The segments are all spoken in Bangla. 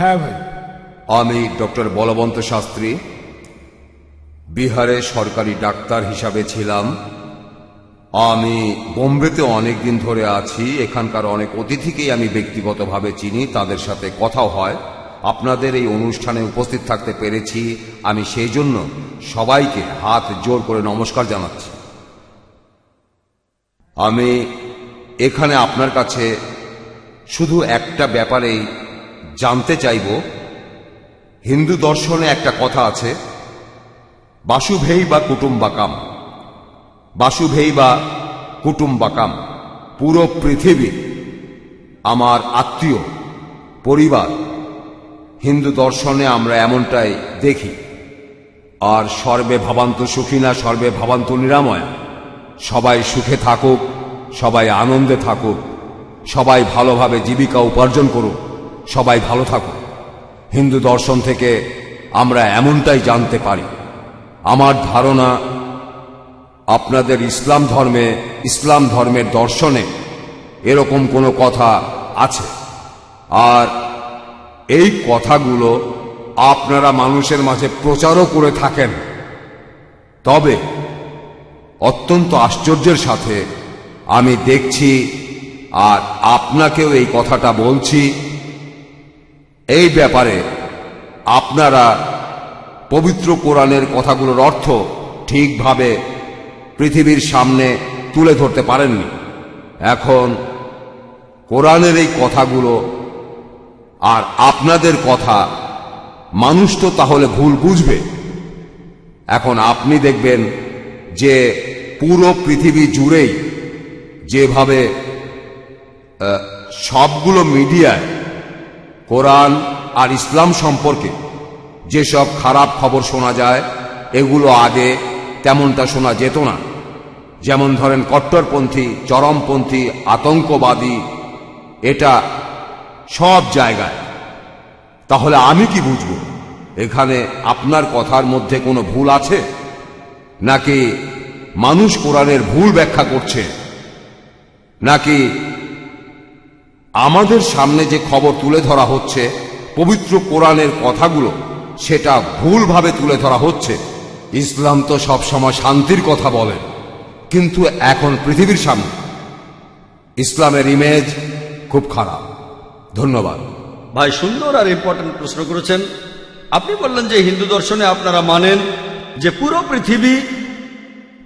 হ্যাঁ ভাই আমি ডক্টর বলবন্ত শাস্ত্রী, বিহারে সরকারি ডাক্তার হিসাবে ছিলাম। আমি বোম্বেতে অনেক দিন ধরে আছি, এখানকার অনেক অতিথিকেই আমি ব্যক্তিগতভাবে চিনি, তাদের সাথে কথাও হয়। আপনাদের এই অনুষ্ঠানে উপস্থিত থাকতে পেরেছি, আমি সেই জন্য সবাইকে হাত জোর করে নমস্কার জানাচ্ছি। আমি এখানে আপনার কাছে শুধু একটা ব্যাপারেই জানতে চাইব, হিন্দু দর্শনে একটা কথা আছে, বাসুভেই বা কুটুম্বাকাম। বাসুভেই বা কুটুম্বাকাম, পুরো পৃথিবী, আমার আত্মীয়, পরিবার, হিন্দু দর্শনে আমরা এমনটাই দেখি। আর সর্বে ভাবান্ত সুখিনা সর্বে ভাবান্ত নিরাময়। সবাই সুখে থাকুক, সবাই আনন্দে থাকুক, সবাই ভালোভাবে জীবিকা উপার্জন করুক। সবাই ভালো থাকুক হিন্দু দর্শন থেকে আমরা এমনটাই জানতে পারি। আমার ধারণা, আপনাদের ইসলাম ধর্মে, ইসলাম ধর্মের দর্শনে এরকম কোনো কথা আছে। আর এই কথাগুলো আপনারা মানুষের মাঝে প্রচারও করে থাকেন। তবে অত্যন্ত আশ্চর্যের সাথে আমি দেখছি আর আপনাকেও এই কথাটা বলছি এই ব্যাপারে আপনারা পবিত্র কোরআনের কথাগুলোর অর্থ ঠিকভাবে পৃথিবীর সামনে তুলে ধরতে পারেননি। এখন কোরআনের এই কথাগুলো আর আপনাদের কথা মানুষ তো তাহলে ভুল বুঝবে। এখন আপনি দেখবেন যে পুরো পৃথিবী জুড়েই যেভাবে সবগুলো মিডিয়ায় কোরআন আর ইসলাম সম্পর্কে যেসব খারাপ খবর শোনা যায়, এগুলো আগে তেমনটা শোনা যেত না। যেমন ধরেন কট্টরপন্থী, চরমপন্থী, আতঙ্কবাদী, এটা সব জায়গায়। তাহলে আমি কি বুঝব? এখানে আপনার কথার মধ্যে কোনো ভুল আছে? নাকি মানুষ কোরআনের ভুল ব্যাখ্যা করছে? নাকি আমাদের সামনে যে খবর তুলে ধরা হচ্ছে, পবিত্র কোরআনের কথাগুলো, সেটা ভুলভাবে তুলে ধরা হচ্ছে। ইসলাম তো সবসময় শান্তির কথা বলে। কিন্তু এখন পৃথিবীর সামনে, ইসলামের ইমেজ খুব খারাপ। ধন্যবাদ। ভাই, সুন্দর আর ইম্পর্টেন্ট প্রশ্ন করেছেন। আপনি বললেন যে হিন্দু দর্শনে আপনারা মানেন যে পুরো পৃথিবী,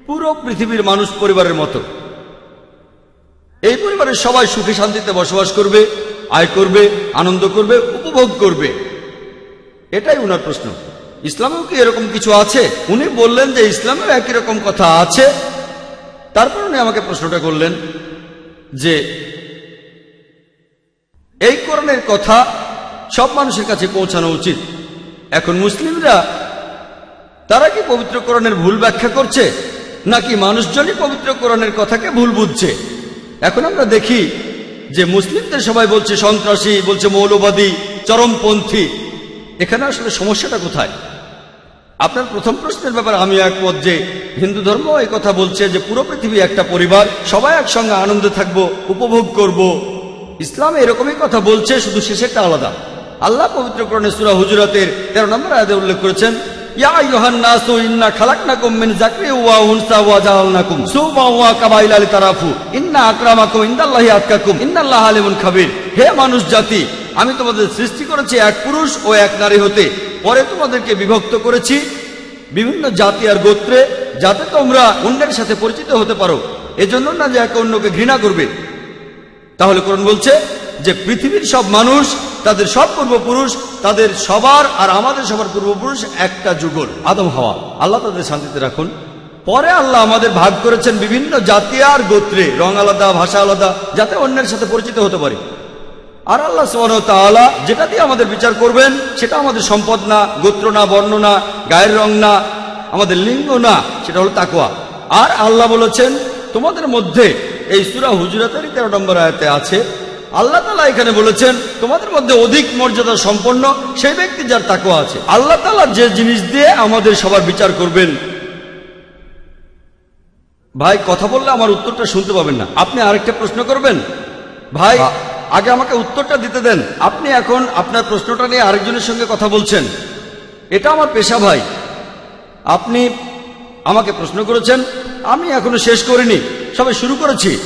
পুরো পৃথিবীর মানুষ পরিবারের মতো। এই পরিবারের সবাই সুখে শান্তিতে বসবাস করবে, আয় করবে, আনন্দ করবে, উপভোগ করবে। এটাই উনার প্রশ্ন। ইসলামেও কি এরকম কিছু আছে? উনি বললেন যে ইসলামেও একই রকম কথা আছে। তারপর উনি আমাকে প্রশ্নটা করলেন যে, এই কোরআনের কথা সব মানুষের কাছে পৌঁছানো উচিত। এখন মুসলিমরা, তারা কি পবিত্র ভুল ব্যাখ্যা করছে? নাকি মানুষজনই পবিত্র কথাকে ভুল বুঝছে? এখন আমরা দেখি যে মুসলিমদের সবাই বলছে সন্ত্রাসী, বলছে মৌলবাদী, চরমপন্থী। এখানে আসলে সমস্যাটা কোথায়? আপনার প্রথম প্রশ্নের ব্যাপারে আমি একমত যে হিন্দু ধর্ম এই কথা বলছে যে পুরো পৃথিবী একটা পরিবার, সবাই একসঙ্গে আনন্দে থাকব, উপভোগ করব। ইসলাম এরকমই কথা বলছে, শুধু শেষেরটা আলাদা। আল্লাহ পবিত্র করণে সুরা হুজুরাতের তেরো নম্বর আয়াতে উল্লেখ করেছেন ইয়া ইন্না ওয়া ওয়া ওয়া কাবাইলা ইন্না হে মানুষ জাতি, আমি তোমাদের সৃষ্টি করেছি এক পুরুষ ও এক নারী হতে। পরে তোমাদেরকে বিভক্ত করেছি বিভিন্ন জাতি আর গোত্রে, যাতে তোমরা অন্যের সাথে পরিচিত হতে পারো। এজন্য না যে একে অন্যকে ঘৃণা করবে। তাহলে কোরআন বলছে যে পৃথিবীর সব মানুষ, তাদের সব পূর্বপুরুষ, তাদের সবার আর আমাদের সবার পূর্বপুরুষ একটা যুগল, আদম হাওয়া। আল্লাহ তাদের শান্তিতে রাখুন। পরে আল্লাহ আমাদের ভাগ করেছেন বিভিন্ন জাতি আর গোত্রে, রং আলাদা, ভাষা আলাদা, যাতে অন্যের সাথে পরিচিত হতে পারে। আর আল্লাহ তাআলা যেটা দিয়ে আমাদের বিচার করবেন, সেটা আমাদের সম্পদ না, গোত্র না, বর্ণ না, গায়ের রং না, আমাদের লিঙ্গ না, সেটা হলো তাকুয়া আর আল্লাহ বলেছেন, তোমাদের মধ্যে এই সুরা হুজুরাতের তেরো নম্বর আয়তে আছে আল্লাহ তালা এখানে বলেছেন তোমাদের মধ্যে অধিক মর্যাদা সম্পন্ন সেই ব্যক্তি যার তাকুয়া আছে। আল্লাহ তালা যে জিনিস দিয়ে আমাদের সবার বিচার করবেন। ভাই কথা বললে আমার উত্তরটা শুনতে পাবেন না। আপনি আরেকটা প্রশ্ন করবেন? ভাই আগে আমাকে উত্তরটা দিতে দেন। আপনি এখন আপনার প্রশ্নটা নিয়ে আরেকজনের সঙ্গে কথা বলছেন। এটা আমার পেশা ভাই। আপনি আমাকে প্রশ্ন করেছেন আমি এখনও শেষ করিনি। সবে শুরু করেছি।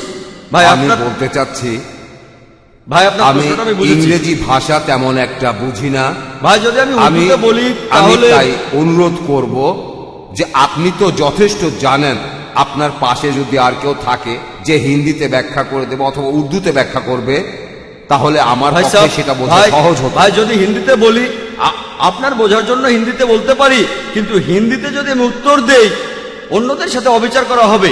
ভাই আমি বলতে চাচ্ছি ভাই আপনার আমি প্রশ্নটা আমি বুঝেছি। ইংরেজি ভাষা তেমন একটা বুঝি না। ভাই যদি আমি উর্দুতে বলি তাহলে তাই অনুরোধ করব যে আপনি তো যথেষ্ট জানেন আপনার পাশে যদি আর কেউ থাকে যে হিন্দিতে ব্যাখ্যা করে দেবে অথবা উর্দুতে ব্যাখ্যা করবে তাহলে আমার পক্ষে সেটা বোঝা সহজ হতো। ভাই যদি হিন্দিতে বলি আপনার বোঝার জন্য হিন্দিতে বলতে পারি কিন্তু হিন্দিতে যদি আমি উত্তর দেই অন্যদের সাথে অবিচার করা হবে।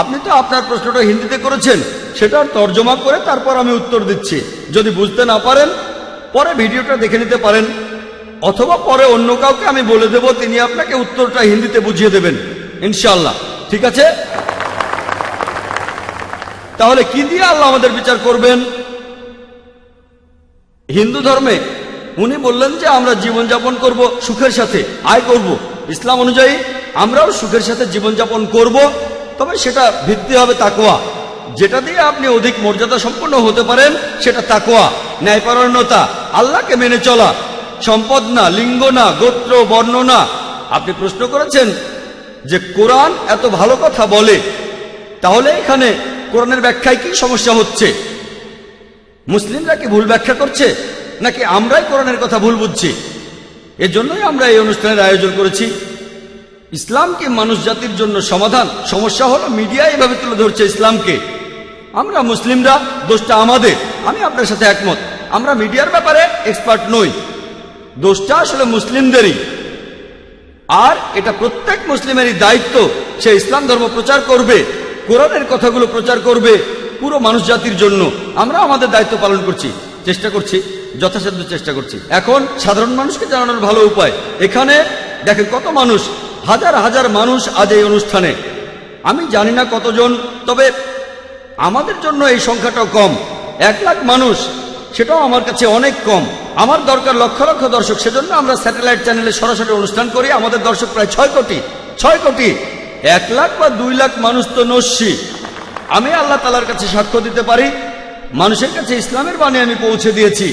আপনি তো আপনার প্রশ্নটা হিন্দিতে করেছেন, সেটার তর্জমা করে তারপর আমি উত্তর দিচ্ছি। যদি বুঝতে না পারেন, পরে ভিডিওটা দেখে নিতে পারেন, অথবা পরে অন্য কাউকে আমি বলে দেব, তিনি আপনাকে উত্তরটা হিন্দিতে বুঝিয়ে দেবেন। ইনশাল্লাহ ঠিক আছে? তাহলে কি দিয়ে আল্লাহ আমাদের বিচার করবেন? হিন্দু ধর্মে উনি বললেন যে আমরা জীবনযাপন করব সুখের সাথে, আয় করব। ইসলাম অনুযায়ী আমরাও সুখের সাথে জীবনযাপন করব। তবে সেটা ভিত্তি হবে তাকোয়া যেটা দিয়ে আপনি অধিক মর্যাদা সম্পন্ন হতে পারেন, সেটা তাকোয়া ন্যায়পরায়ণতা, আল্লাহকে মেনে চলা। সম্পদ না, লিঙ্গ না, গোত্র, বর্ণ না। আপনি প্রশ্ন করেছেন যে কোরআন এত ভালো কথা বলে, তাহলে এখানে কোরআনের ব্যাখ্যায় কি সমস্যা হচ্ছে? মুসলিমরা কি ভুল ব্যাখ্যা করছে, নাকি আমরাই কোরআনের কথা ভুল বুঝছি? এজন্যই আমরা এই অনুষ্ঠানের আয়োজন করেছি। ইসলাম কি মানুষ জাতির জন্য সমাধান। সমস্যা হলো মিডিয়া এভাবে তুলে ধরছে ইসলামকে। আমরা মুসলিমরা, দোষটা আমাদের। আমি আপনার সাথে একমত। আমরা মিডিয়ার ব্যাপারে এক্সপার্ট নই। দোষটা আসলে মুসলিমদেরই। আর এটা প্রত্যেক মুসলিমেরই দায়িত্ব সে ইসলাম ধর্ম প্রচার করবে, কোরআনের কথাগুলো প্রচার করবে পুরো মানুষ জাতির জন্য। আমরা আমাদের দায়িত্ব পালন করছি, চেষ্টা করছি, যথাসাধ্য চেষ্টা করছি। এখন সাধারণ মানুষকে জানানোর ভালো উপায়। এখানে দেখেন কত মানুষ হাজার হাজার মানুষ আজ এই অনুষ্ঠানে। আমি জানি না কতজন, তবে আমাদের জন্য এই সংখ্যাটাও কম। এক লাখ মানুষ, সেটাও আমার কাছে অনেক কম। আমার দরকার লক্ষ লক্ষ দর্শক, সেজন্য আমরা স্যাটেলাইট চ্যানেলে সরাসরি অনুষ্ঠান করি। আমাদের দর্শক প্রায় ছয় কোটি ছয় কোটি। এক লাখ বা দুই লাখ মানুষ তো নস্যি। আমি আল্লাহ তালার কাছে সাক্ষ্য দিতে পারি, মানুষের কাছে ইসলামের বাণী আমি পৌঁছে দিয়েছি।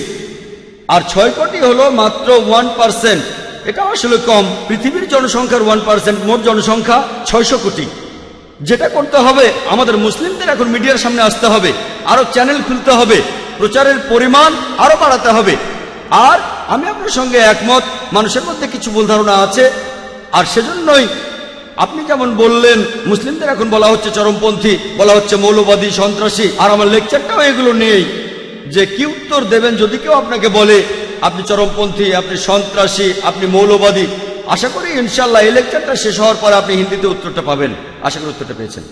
আর ছয় কোটি হলো মাত্র ওয়ান পার্সেন্ট। এটা আসলে কম। পৃথিবীর জনসংখ্যার ওয়ান পার্সেন্ট মোট জনসংখ্যা ছয়শো কোটি। যেটা করতে হবে, আমাদের মুসলিমদের এখন মিডিয়ার সামনে আসতে হবে, আরও চ্যানেল খুলতে হবে, প্রচারের পরিমাণ আরও বাড়াতে হবে। আর আমি আপনার সঙ্গে একমত, মানুষের মধ্যে কিছু ভুল ধারণা আছে, আর সেজন্যই আপনি যেমন বললেন, মুসলিমদের এখন বলা হচ্ছে চরমপন্থী, বলা হচ্ছে মৌলবাদী, সন্ত্রাসী, আর আমার লেকচারটাও এগুলো নেই, যে কি উত্তর দেবেন যদি কেউ আপনাকে বলে আপনি চরমপন্থী, আপনি সন্ত্রাসী, আপনি মৌলবাদী। আশা করি ইনশাল্লাহ এই লেকচারটা শেষ হওয়ার পর আপনি হিন্দিতে উত্তরটা পাবেন। আশা করি উত্তরটা পেয়েছেন।